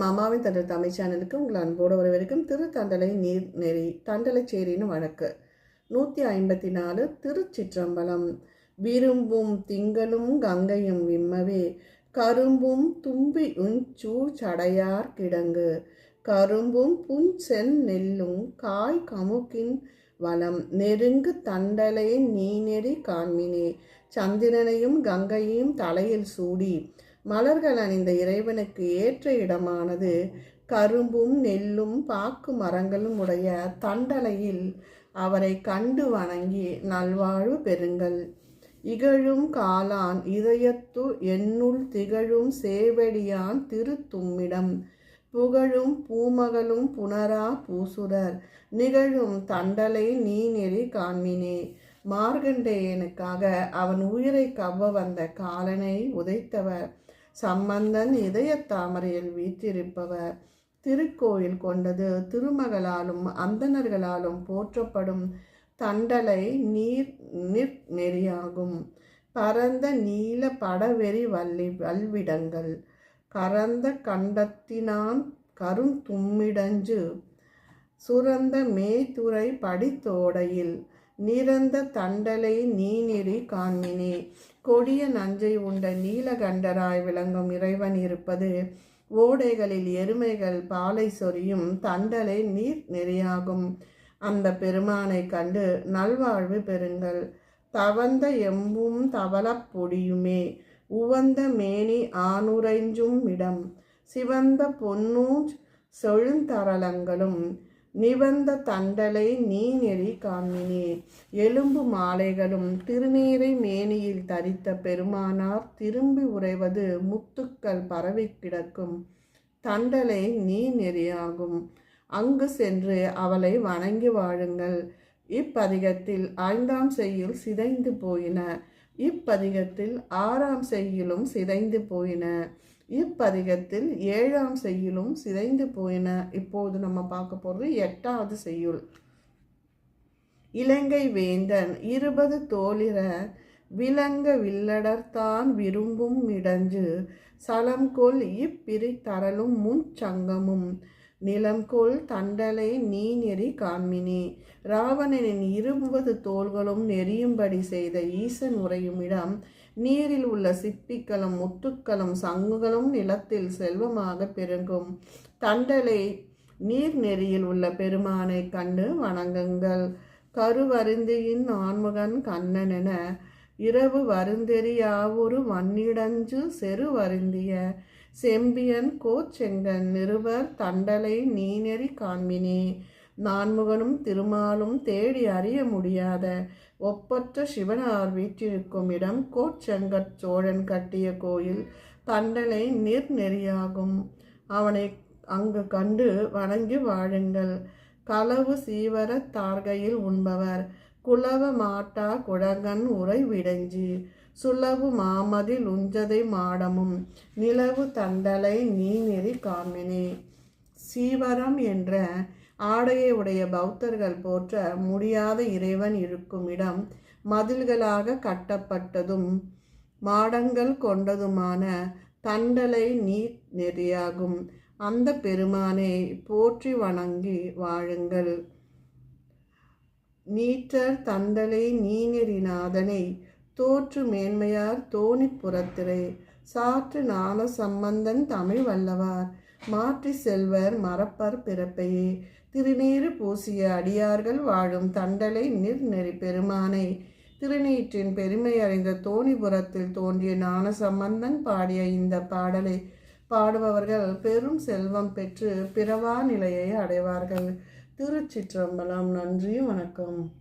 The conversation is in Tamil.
மாமாவின் தண்டல் தமிழ் சேனலுக்கு உங்கள் அன்போடு வரவேற்கும் திரு தண்டலை நீர் நெறி தண்டலைச்சேரின்னு வழக்கு நூற்றி ஐம்பத்தி நாலு திருச்சிற்றம்பலம். விரும்பும் திங்களும் கங்கையும் விம்மவே கரும்பும் தும்பி உஞ்சூ சடையார் கிடங்கு. கரும்பும் புஞ்சென் நெல்லும் காய் கமுக்கின் வளம். நெருங்கு தண்டலை நீ நெறி காண்மினே சந்திரனையும் கங்கையும் தலையில் சூடி. மலர்கள் அணிந்த இறைவனுக்கு ஏற்ற இடமானது கரும்பும் நெல்லும் பாக்கு மரங்களும் உடைய தண்டலையில் அவரை கண்டு வணங்கி நல்வாழ்வு பெறுங்கள். இகழும் காலான் இதயத்து என்னுள் திகழும் சேவடியான் திருத்தும்மிடம். புகழும் பூமகளும் புனரா பூசுரர் நிகழும் தண்டலை நீ நெறி காண்மினே. மார்கண்டேயனுக்காக அவன் உயிரை கவ்வ வந்த காலனை உதைத்தவர். சம்பந்தன் இதய தாமரையில் வீற்றிருப்பவர். திருக்கோயில் கொண்டது திருமகளாலும் அந்தணர்களாலும் போற்றப்படும் தண்டலை நீர் நிற் நெறியாகும். பரந்த நீல படவெறி வள்ளி வல்விடங்கள். கரந்த கண்டத்தினான் கருந்தும்மிடஞ்சு சுரந்த மேய்துறை படித்தோடையில் நிறந்த தண்டலை நீநெறி காண்மினே. கொடிய நஞ்சை உண்ட நீலகண்டராய் விளங்கும் இறைவன் இருப்பது ஓடைகளில் எருமைகள் பாலை சொரியும் தண்டலை நீர் நெறியாகும். அந்த பெருமானை கண்டு நல்வாழ்வு பெறுங்கள். தவந்த எம்பும் தவளப் பொடியுமே உவந்த மேனி ஆணுரைஞ்சும் இடம். சிவந்த பொன்னூ செழுந்தரளங்களும் நிவந்த தண்டலை நீ நெறி காண்மினே எலும்பு மாலைகளும் திருநீரை மேனியில் தரித்த பெருமானார் திரும்பி உறைவது முத்துக்கள் பரவி கிடக்கும். தண்டலை நீ நெறியாகும் அங்கு சென்று அவளை வணங்கி வாழுங்கள். இப்பதிகத்தில் ஐந்தாம் செய்யுள் சிதைந்து போயின. இப்பதிகத்தில் ஆறாம் செய்யுளும் சிதைந்து போயின. இப்பதிகத்தில் ஏழாம் செய்யுளும் சிதைந்து போயின. இப்போது நம்ம பார்க்க போகிறது எட்டாவது செய்யுள். இலங்கை வேந்தன் இருபது தோழிர விலங்க வில்லடர்தான் விரும்பும் இடஞ்சு சலம்கொள் இப்பிரி தரலும் முன் சங்கமும் நிலம்கொள் தண்டலை நீ நெறி காண்மினி. ராவணனின் இருபது தோள்களும் நெறியும்படி செய்த ஈசன் உறையும் இடம் நீரில் உள்ள சிப்பிக்களும் முத்துக்களும் சங்குகளும் நிலத்தில் செல்வமாக பெருகும் தண்டலை நீர் நெறியில் உள்ள பெருமானை கண்டு வணங்குங்கள். கருவருந்தியின் ஆன்முகன் என இரவு வருந்தெறியாவொரு மண்ணிடஞ்சு செரு வருந்திய. செம்பியன் கோச்செங்கன் நிருபர் தண்டலை நீநெறி காண்பினே. நான்முகனும் திருமாலும் தேடி அறிய முடியாத. ஒப்பற்ற சிவனார் வீற்றிருக்கும் இடம் கோச்செங்கற் சோழன் கட்டிய கோயில். தண்டலை நிர்நெறியாகும். அவனை அங்கு கண்டு வணங்கி வாழுங்கள். களவு சீவர தார்கையில் உண்பவர். குளவ மாட்டா குழங்கன் உரை விடைஞ்சு. சுளவு மாமதில் உஞ்சதை மாடமும் நிலவு தண்டலை நீ நெறி காமினே சீவரம் என்ற ஆடையை உடைய பௌத்தர்கள் போற்ற முடியாத இறைவன் இருக்கும் இடம் மதில்களாக கட்டப்பட்டதும் மாடங்கள் கொண்டதுமான தண்டலை நீர் நெறியாகும். அந்த பெருமானை போற்றி வணங்கி வாழுங்கள். நீற்றர் தண்டலை நீநெறிநாதனை தோற்று மேன்மையார் தோணிப்புறத்திரை சாற்று ஞான சம்பந்தன் தமிழ் வல்லவார் மாற்றி செல்வர் மறப்பர் பிறப்பையே. திருநீறு பூசிய அடியார்கள் வாழும் தண்டலை நிர்நெறி பெருமானை. திருநீற்றின் பெருமை அறிந்த தோணிபுரத்தில் தோன்றிய ஞான சம்பந்தன் பாடிய இந்த பாடலை பாடுபவர்கள் பெரும் செல்வம் பெற்று பிறவா நிலையை அடைவார்கள். திருச்சிற்றம்பலம். நன்றி வணக்கம்.